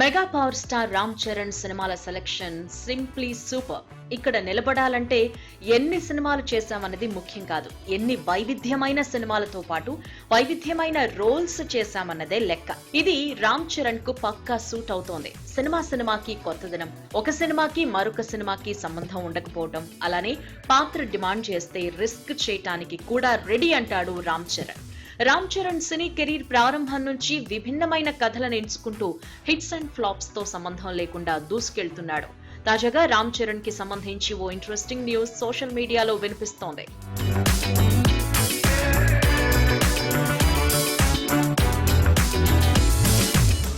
Mega power star Ram Charan సినిమాల selection simply super. ఇక్కడ నిలబడాలంటే ఎన్ని సినిమాలు చేశామన్నది ముఖ్యం కాదు. ఎన్ని వైవిధ్యమైన సినిమాలతో పాటు వైవిధ్యమైన రోల్స్ చేశామన్నదే లెక్క. ఇది రామ్ చరణ్కు పక్కా సూట్ అవుతోంది. సినిమా సినిమాకి కొత్తదనం ఒక సినిమాకి మరొక సినిమాకి సంబంధం ఉండకపోవడం అలానే పాత్ర డిమాండ్ చేస్తే రిస్క్ చేయటానికి కూడా రెడీ అంటాడు రామ్ చరణ్. రామ్ చరణ్ సినీ కెరీర్ ప్రారంభం నుంచి విభిన్నమైన కథలను ఎంచుకుంటూ హిట్స్ అండ్ ఫ్లాప్స్తో సంబంధం లేకుండా దూసుకెళ్తున్నాడు. తాజాగా రామ్ చరణ్కి సంబంధించి ఓ ఇంట్రెస్టింగ్ న్యూస్ సోషల్ మీడియాలో వినిపిస్తోంది.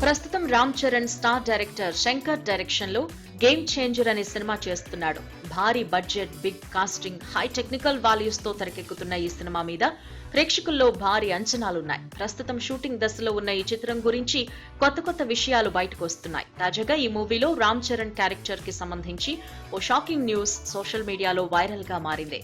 ప్రస్తుతం రామ్ చరణ్ స్టార్ డైరెక్టర్ శంకర్ డైరెక్షన్లో గేమ్ చేంజర్ అనే సినిమా చేస్తున్నాడు. భారీ budget big casting high technical వాల్యూస్తో తెరకెక్కుతున్న ఈ సినిమా మీద ప్రేక్షకుల్లో భారీ అంచనాలున్నాయి. ప్రస్తుతం షూటింగ్ దశలో ఉన్న ఈ చిత్రం గురించి కొత్త కొత్త విషయాలు బయటకు వస్తున్నాయి తాజాగా ఈ మూవీలో రామ్ చరణ్ క్యారెక్టర్కి సంబంధించి ఓ షాకింగ్ న్యూస్ సోషల్ మీడియాలో వైరల్గా మారింది.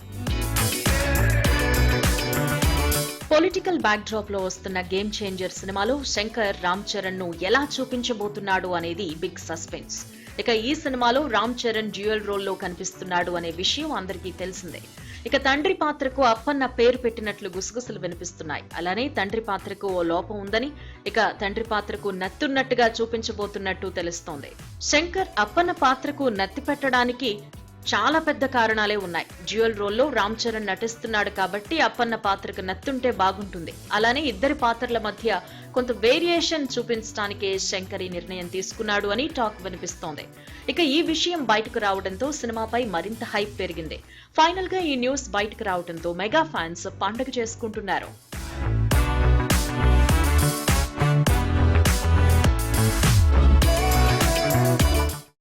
పొలిటికల్ బ్యాక్ డ్రాప్లో వస్తున్న గేమ్ చేంజర్ సినిమాలో శంకర్ రామ్ చరణ్ను ఎలా చూపించబోతున్నాడు అనేది బిగ్ సస్పెన్స్ ఇక ఈ సినిమాలో రామ్ చరణ్ డ్యూయల్ రోల్లో కనిపిస్తున్నాడు అనే విషయం అందరికీ తెలిసిందే. ఇక తండ్రి పాత్రకు అప్పన్న పేరు పెట్టినట్లు గుసగుసలు వినిపిస్తున్నాయి. అలానే తండ్రి పాత్రకు ఓ లోపం ఉందని ఇక తండ్రి పాత్రకు నత్తున్నట్టుగా చూపించబోతున్నట్టు తెలుస్తోంది. శంకర్ అప్పన్న పాత్రకు నత్తి పెట్టడానికి చాలా పెద్ద కారణాలే ఉన్నాయి. డ్యూయల్ రోల్లో రామ్ చరణ్ నటిస్తున్నాడు కాబట్టి అప్పన్న పాత్రకు నత్తుంటే బాగుంటుంది. అలానే ఇద్దరి పాత్రల మధ్య కొంత వేరియేషన్ చూపించడానికే శంకరి నిర్ణయం తీసుకున్నాడు అని టాక్ వినిపిస్తోంది. ఇక ఈ విషయం బయటకు రావడంతో సినిమాపై మరింత హైప్ పెరిగింది. ఫైనల్గా ఈ న్యూస్ బయటకు రావడంతో మెగా ఫ్యాన్స్ పండుగ చేసుకుంటున్నారు.